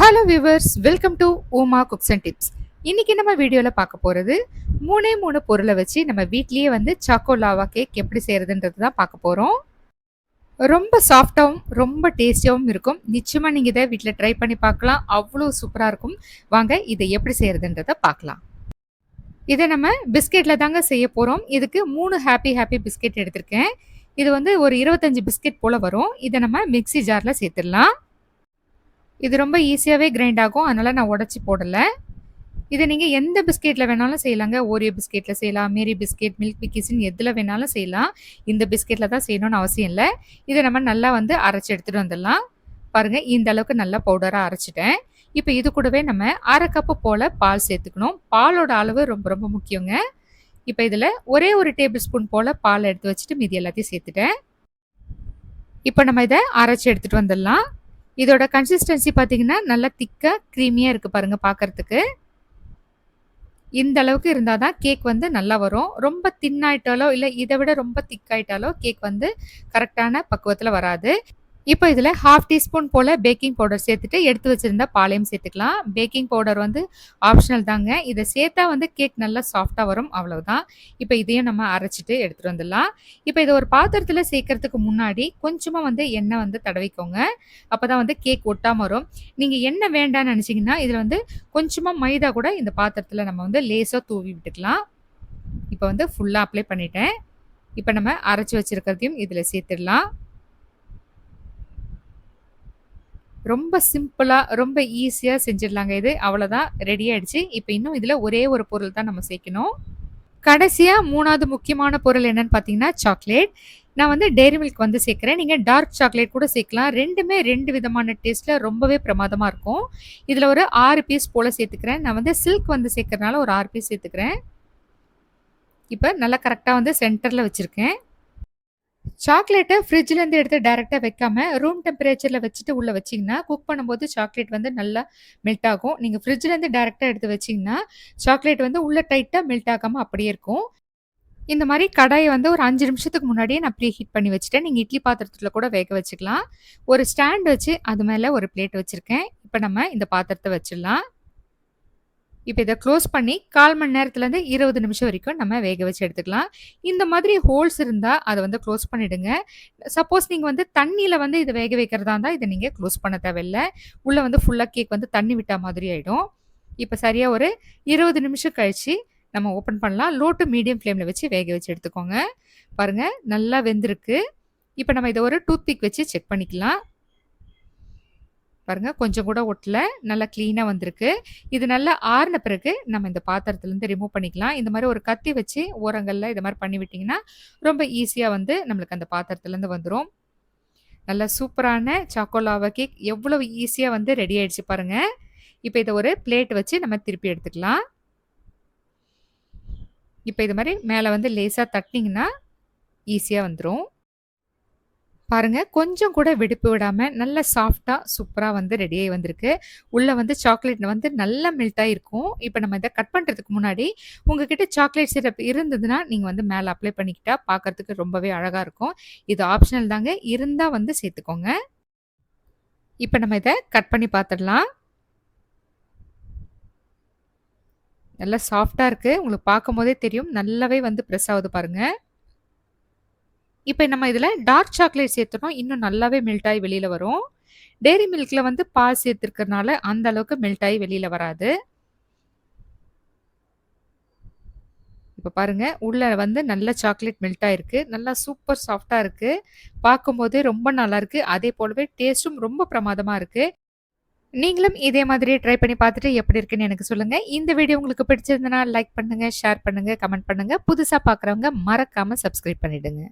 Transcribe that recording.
Hello viewers welcome to Uma cooks and tips இன்றைக்கி நம்ம வீடியோவில் பார்க்க போகிறது மூணே மூணு பொருளை வச்சு நம்ம வீட்லேயே வந்து சாக்கோ லாவா கேக் எப்படி செய்கிறதுன்றது தான் பார்க்க போகிறோம் ரொம்ப சாஃப்டாகவும் ரொம்ப டேஸ்டியாகவும் இருக்கும். நிச்சயமாக நீங்கள் இதை வீட்டில் ட்ரை பண்ணி பார்க்கலாம். அவ்வளோ சூப்பராக இருக்கும். வாங்க இதை எப்படி செய்கிறதுன்றதை பார்க்கலாம். இதை நம்ம பிஸ்கெட்டில் தாங்க செய்ய போகிறோம் இதுக்கு மூணு ஹாப்பி ஹாப்பி பிஸ்கெட் எடுத்திருக்கேன். இது வந்து ஒரு இருபத்தஞ்சி பிஸ்கெட் போல் வரும். இதை நம்ம மிக்ஸி ஜாரில் சேர்த்துடலாம். இது ரொம்ப ஈஸியாகவே கிரைண்ட் ஆகும். அதனால் நான் உடச்சி போடலை. இதை நீங்கள் எந்த பிஸ்கெட்டில் வேணாலும் செய்யலாங்க. ஓரியோ பிஸ்கெட்டில் செய்யலாம் மேரி பிஸ்கெட் மில்க் பிக்கிஸ்ன்னு எதில் வேணாலும் செய்யலாம். இந்த பிஸ்கெட்டில் தான் செய்யணும்னு அவசியம் இல்லை. இதை நம்ம நல்லா வந்து அரைச்சி எடுத்துகிட்டு வந்துடலாம். பாருங்கள் இந்த அளவுக்கு நல்லா பவுடராக அரைச்சிட்டேன். இப்போ இது கூடவே நம்ம அரை கப்பு போல் பால் சேர்த்துக்கணும். பாலோட அளவு ரொம்ப ரொம்ப முக்கியங்க. இப்போ இதில் ஒரே ஒரு டேபிள் ஸ்பூன் போல் பால் எடுத்து வச்சுட்டு மீதி எல்லாத்தையும் சேர்த்துட்டேன். இப்போ நம்ம இதை அரைச்சி எடுத்துகிட்டு வந்துடலாம். இதோட கன்சிஸ்டன்சி பார்த்தீங்கன்னா நல்லா திக்காக க்ரீமியாக இருக்குது பாருங்கள் பார்க்குறதுக்கு இந்த அளவுக்கு இருந்தால் தான் கேக் வந்து நல்லா வரும். ரொம்ப தின்னாயிட்டாலோ இல்லை இதை விட ரொம்ப திக்காயிட்டாலோ கேக் வந்து கரெக்டான பக்குவத்தில் வராது. இப்போ இதில் ஹாஃப் டீஸ்பூன் போல் பேக்கிங் பவுடர் சேர்த்துட்டு எடுத்து வச்சுருந்த பாலையும் சேர்த்துக்கலாம். பேக்கிங் பவுடர் வந்து ஆப்ஷனல் தாங்க. இதை சேர்த்தா வந்து கேக் நல்லா சாஃப்டாக வரும். அவ்வளவுதான். இப்போ இதையும் நம்ம அரைச்சிட்டு எடுத்துகிட்டு வந்துடலாம். இப்போ இதை ஒரு பாத்திரத்தில் சேர்க்கறதுக்கு முன்னாடி கொஞ்சமாக வந்து எண்ணெய் வந்து தடவிக்கோங்க. அப்போ தான் வந்து கேக் ஒட்டாமல் வரும். நீங்கள் எண்ணெய் வேண்டாம்னு நினச்சிங்கன்னா இதில் வந்து கொஞ்சமாக மைதா கூட இந்த பாத்திரத்தில் நம்ம வந்து லேசாக தூவி விட்டுக்கலாம். இப்போ வந்து ஃபுல்லாக அப்ளை பண்ணிட்டேன். இப்போ நம்ம அரைச்சி வச்சுருக்கிறதையும் இதில் சேர்த்துடலாம். ரொம்ப சிம்பிளாக ரொம்ப ஈஸியாக செஞ்சிடலாங்க இது. அவ்வளோதான் ரெடி ஆகிடுச்சு இப்போ இன்னும் இதில் ஒரே ஒரு பொருள் தான் நம்ம சேர்க்கணும். கடைசியாக மூணாவது முக்கியமான பொருள் என்னன்னு பார்த்தீங்கன்னா சாக்லேட் நான் வந்து டெய்ரி மில்க் வந்து சேர்க்குறேன். நீங்கள் டார்க் சாக்லேட் கூட சேர்க்கலாம். ரெண்டுமே ரெண்டு விதமான டேஸ்ட்டில் ரொம்பவே பிரமாதமாக இருக்கும். இதில் ஒரு ஆறு பீஸ் போல் சேர்த்துக்கிறேன். நான் வந்து சில்க் வந்து சேர்க்குறதுனால ஒரு ஆறு பீஸ் சேர்த்துக்கிறேன். இப்போ நல்லா கரெக்டாக வந்து சென்டரில் வச்சுருக்கேன். சாக்லேட்டை ஃப்ரிட்ஜ்லேருந்து எடுத்து டைரெக்டாக வைக்காம ரூம் டெம்பரேச்சரில் வச்சுட்டு உள்ளே வச்சிங்கன்னா குக் பண்ணும்போது சாக்லேட் வந்து நல்லா மெல்ட் ஆகும். நீங்கள் ஃப்ரிட்ஜ்லேருந்து டைரெக்டாக எடுத்து வச்சிங்கன்னா சாக்லேட் வந்து உள்ளே டைட்டாக மெல்ட் ஆகாமல் அப்படியே இருக்கும். இந்த மாதிரி கடாயை வந்து ஒரு அஞ்சு நிமிஷத்துக்கு முன்னாடியே நான் ப்ரீ ஹீட் பண்ணி வச்சுட்டேன். நீங்கள் இட்லி பாத்திரத்தில் கூட வேக வச்சுக்கலாம். ஒரு ஸ்டாண்ட் வச்சு அது மேலே ஒரு பிளேட் வச்சுருக்கேன். இப்போ நம்ம இந்த பாத்திரத்தை வச்சிடலாம். இப்போ இதை க்ளோஸ் பண்ணி கால் மணி நேரத்துலேருந்து இருபது நிமிஷம் வரைக்கும் நம்ம வேக வச்சு எடுத்துக்கலாம். இந்த மாதிரி ஹோல்ஸ் இருந்தால் அதை வந்து க்ளோஸ் பண்ணிவிடுங்க சப்போஸ் நீங்கள் வந்து தண்ணியில் வந்து இதை வேக வைக்கிறதா இருந்தால் இதை நீங்கள் க்ளோஸ் பண்ண தேவையில்லை. உள்ளே வந்து ஃபுல்லாக கேக் வந்து தண்ணி விட்டால் மாதிரி ஆகிடும் இப்போ சரியாக ஒரு இருபது நிமிஷம் கழித்து நம்ம ஓப்பன் பண்ணலாம். லோ டு மீடியம் ஃப்ளேமில் வச்சு வேக வச்சு எடுத்துக்கோங்க. பாருங்கள் நல்லா வெந்திருக்கு. இப்போ நம்ம இதை ஒரு டூத் பிக் வச்சு செக் பண்ணிக்கலாம். பாருங்கள் கொஞ்சம் கூட ஒட்டல நல்லா க்ளீனாக வந்திருக்கு. இது நல்லா ஆறின பிறகு நம்ம இந்த பாத்திரத்துலேருந்து ரிமூவ் பண்ணிக்கலாம். இந்த மாதிரி ஒரு கத்தி வச்சு ஓரங்களில் இது மாதிரி பண்ணி விட்டிங்கன்னா ரொம்ப ஈஸியாக வந்து நம்மளுக்கு அந்த பாத்திரத்துலேருந்து வந்துடும் நல்ல சூப்பரான சாக்கோலாவா கேக் எவ்வளோ ஈஸியாக வந்து ரெடி ஆயிடுச்சு பாருங்கள் இப்போ இதை ஒரு பிளேட் வச்சு நம்ம திருப்பி எடுத்துக்கலாம். இப்போ இது மாதிரி மேலே வந்து லேசாக தட்டினீங்கன்னா ஈஸியாக வந்துடும் பாருங்கள் கொஞ்சம் கூட வெடிப்பு விடாமல் நல்ல சாஃப்டாக சூப்பராக வந்து ரெடியாகி வந்திருக்கு. உள்ளே வந்து சாக்லேட் வந்து நல்லா மெல்ட்டாக இருக்கும். இப்போ நம்ம இதை கட் பண்ணுறதுக்கு முன்னாடி உங்ககிட்ட சாக்லேட் சிரப் இருந்ததுன்னா நீங்கள் வந்து மேலே அப்ளை பண்ணிக்கிட்டா பார்க்கறதுக்கு ரொம்பவே அழகாக இருக்கும். இது ஆப்ஷனல் தாங்க. இருந்தால் வந்து சேர்த்துக்கோங்க. இப்போ நம்ம இதை கட் பண்ணி பார்த்துடலாம் நல்லா சாஃப்டாக இருக்குது உங்களுக்கு பார்க்கும் போதே தெரியும். நல்லாவே வந்து ப்ரெஸ் ஆகுது பாருங்கள் இப்போ நம்ம இதில் டார்க் சாக்லேட் சேர்த்தோம் இன்னும் நல்லாவே மெல்ட் ஆகி வெளியில் வரும். டெய்ரி மில்கில் வந்து பால் சேர்த்துருக்கறனால அந்த அளவுக்கு மெல்ட் ஆகி வெளியில் வராது. இப்போ பாருங்கள் உள்ளே வந்து நல்ல சாக்லேட் மெல்ட் ஆகிருக்கு நல்லா சூப்பர் சாஃப்டாக இருக்குது பார்க்கும்போதே ரொம்ப நல்லாயிருக்கு அதே போலவே டேஸ்ட்டும் ரொம்ப பிரமாதமாக இருக்குது நீங்களும் இதே மாதிரி ட்ரை பண்ணி பார்த்துட்டு எப்படி இருக்குன்னு எனக்கு சொல்லுங்கள் இந்த வீடியோ உங்களுக்கு பிடிச்சிருந்தனா லைக் பண்ணுங்கள் ஷேர் பண்ணுங்கள் கமெண்ட் பண்ணுங்கள் புதுசாக பார்க்குறவங்க மறக்காமல் சப்ஸ்கிரைப் பண்ணிவிடுங்க